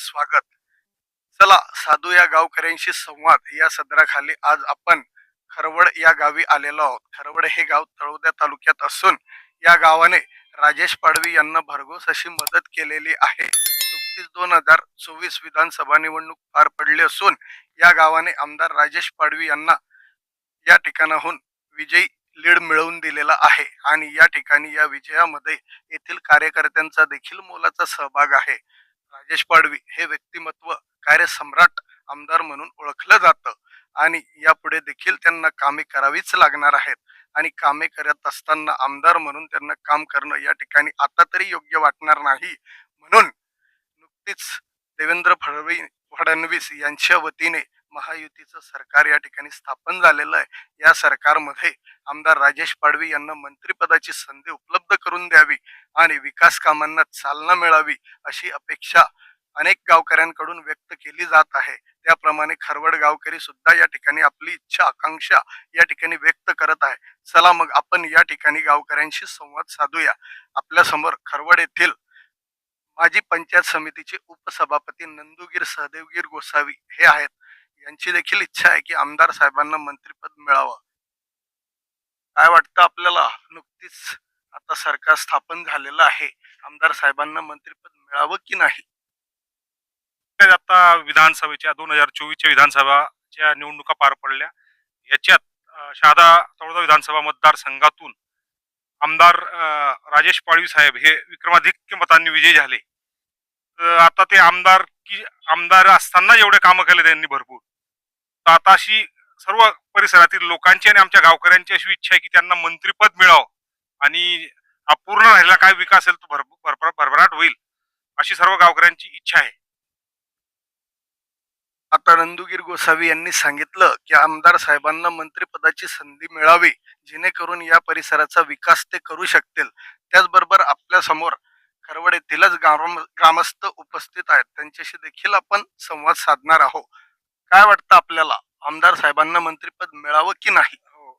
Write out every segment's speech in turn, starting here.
स्वागत. चला साधू या गावकऱ्यांशी संवाद. या सदराखाली आज आपण खरवड या गावी आलेलो आहोत. खरवड हे गाव तळोद्या तालुक्यात असून या गावाने राजेश पाडवी यांना भरघोस अशी मदत केलेली आहे. नुकतीच दोन हजार चोवीस विधानसभा निवडणूक पार पडली असून या गावाने आमदार राजेश पाडवी यांना या ठिकाणाहून विजयी लीड मिळवून दिलेला आहे आणि या ठिकाणी या विजयामध्ये येथील कार्यकर्त्यांचा देखील मोलाचा सहभाग आहे. राजेश पाडवी हे व्यक्तिमत्व कार्यसम्राट आमदार म्हणून ओळखलं जातं. आणि यापुढे देखील त्यांना कामे करावीच लागणार आहेत. आणि कामे करत असताना आमदार म्हणून त्यांना काम करणं या ठिकाणी आता तरी योग्य वाटणार नाही. म्हणून नुकतीच देवेंद्र फडणवीस फडणवीस यांच्या वतीने महायुतीचं सरकार या ठिकाणी स्थापन झालेलं आहे. या सरकारमध्ये आमदार राजेश पाडवी यांना मंत्रिपदाची संधी उपलब्ध करून द्यावी आणि विकास कामांना चालना मिळावी अशी अपेक्षा अनेक गावकऱ्यांकडून व्यक्त केली जात आहे. त्याप्रमाणे खरवड गावकरी सुद्धा या ठिकाणी आपली इच्छा आकांक्षा या ठिकाणी व्यक्त करत आहे. चला मग आपण या ठिकाणी गावकऱ्यांशी संवाद साधूया. आपल्यासमोर खरवड येथील माजी पंचायत समितीचे उपसभापती नंदुगीर सहदेवगीर गोसावी हे आहेत. यांची देखील इच्छा आहे की आमदार साहेबांना मंत्रिपद मिळावं. काय वाटतं आपल्याला? नुकतीच आता सरकार स्थापन झालेलं आहे. आमदार साहेबांना मंत्रिपद मिळावं की नाही? आता विधानसभेच्या दोन हजार चोवीसच्या विधानसभाच्या निवडणुका पार पडल्या. याच्यात शहादा तळोदा विधानसभा मतदारसंघातून आमदार राजेश पाडवी साहेब हे विक्रमाधिक्य मतांनी विजयी झाले. आता ते आमदार की आमदार असताना एवढे कामं केले त्यांनी भरपूर. तर आता अशी सर्व परिसरातील लोकांची आणि आमच्या गावकऱ्यांची अशी इच्छा आहे की त्यांना मंत्रिपद मिळावं आणि अपूर्ण राहिला काय विकास असेल तो भरपूर भरभरा- भरभराट होईल अशी सर्व गावकऱ्यांची इच्छा आहे. आता नंदुगीर गोसावी यांनी सांगितलं की आमदार साहेबांना मंत्रिपदाची संधी मिळावी जेणेकरून या परिसराचा विकास ते करू शकतील. त्याचबरोबर आपल्यासमोर खरवड येथीलच ग्राम ग्रामस्थ उपस्थित आहेत. त्यांच्याशी देखील आपण संवाद साधणार आहोत. काय वाटतं आपल्याला? आमदार साहेबांना मंत्रीपद मिळावं की नाही? हो.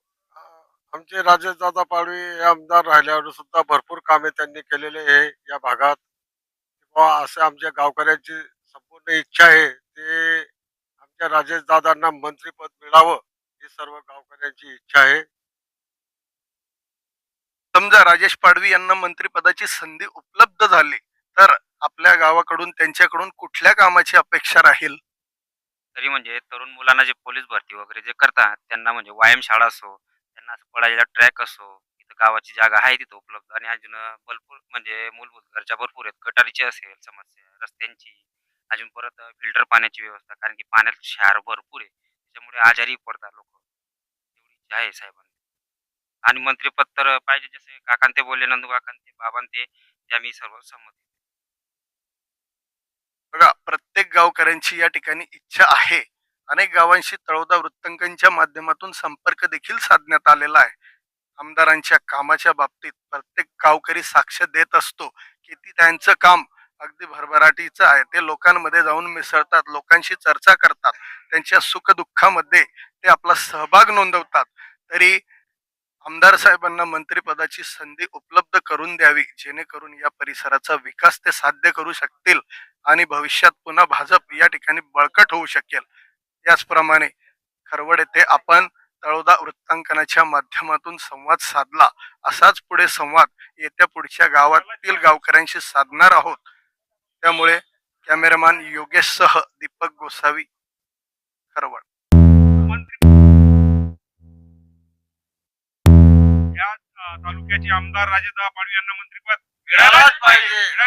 आमचे राजेश दादा पाडवी हे आमदार राहिल्यावर सुद्धा भरपूर कामे त्यांनी केलेले आहे या भागात. किंवा असे आमच्या गावकऱ्यांची संपूर्ण इच्छा आहे ते आमच्या राजेश दादांना मंत्रीपद मिळावं ही सर्व गावकऱ्यांची इच्छा आहे. समजा राजेश पाडवी यांना मंत्रिपदाची संधी उपलब्ध झाली तर आपल्या गावाकडून त्यांच्याकडून कुठल्या कामाची अपेक्षा राहील? तरी म्हणजे तरुण मुलांना जे पोलीस भरती वगैरे जे करतात त्यांना म्हणजे व्यायाम शाळा असो त्यांना पडायला ट्रॅक असो इथं गावाची जागा आहे तिथं उपलब्ध. आणि अजून भरपूर म्हणजे मूलभूत गरजा भरपूर आहेत. गटारीची असेल समस्या रस्त्यांची अजून परत फिल्टर पाण्याची व्यवस्था कारण की पाण्यात क्षार भरपूर आहे. त्याच्यामुळे आजारी पडतात लोक. एवढी आहे साहेबांना. आणि मंत्रीपत्र तर पाहिजे जसे काकांते ते बोलले नंदू काकांते बाबांते ते आम्ही सर्व सहमत बघा प्रत्येक गावकऱ्यांची या ठिकाणी इच्छा आहे. अनेक गावांशी तळोदा वृत्तांकनच्या माध्यमातून संपर्क देखील साधण्यात आलेला आहे. आमदारांच्या कामाच्या बाबतीत प्रत्येक गावकरी साक्ष देत असतो की ती त्यांचं काम अगदी भरभराटीचं आहे. ते लोकांमध्ये जाऊन मिसळतात लोकांशी चर्चा करतात त्यांच्या सुखदुःखामध्ये ते आपला सहभाग नोंदवतात. तरी आमदार साहेबांना मंत्रिपदाची संधी उपलब्ध करून द्यावी जेणेकरून या परिसराचा विकास ते साध्य करू शकतील आणि भविष्यात पुन्हा भाजप या ठिकाणी बळकट होऊ शकेल. याचप्रमाणे खरवड येथे आपण तळोदा वृत्तांकनाच्या माध्यमातून संवाद साधला. असाच पुढे संवाद येत्या पुढच्या गावातील गावकऱ्यांशी साधणार आहोत. त्यामुळे कॅमेरामॅन योगेशसह दीपक गोसावी खरवड. आमदार राजेश पाडवी यांना मंत्रिपद मिळालंच पाहिजे.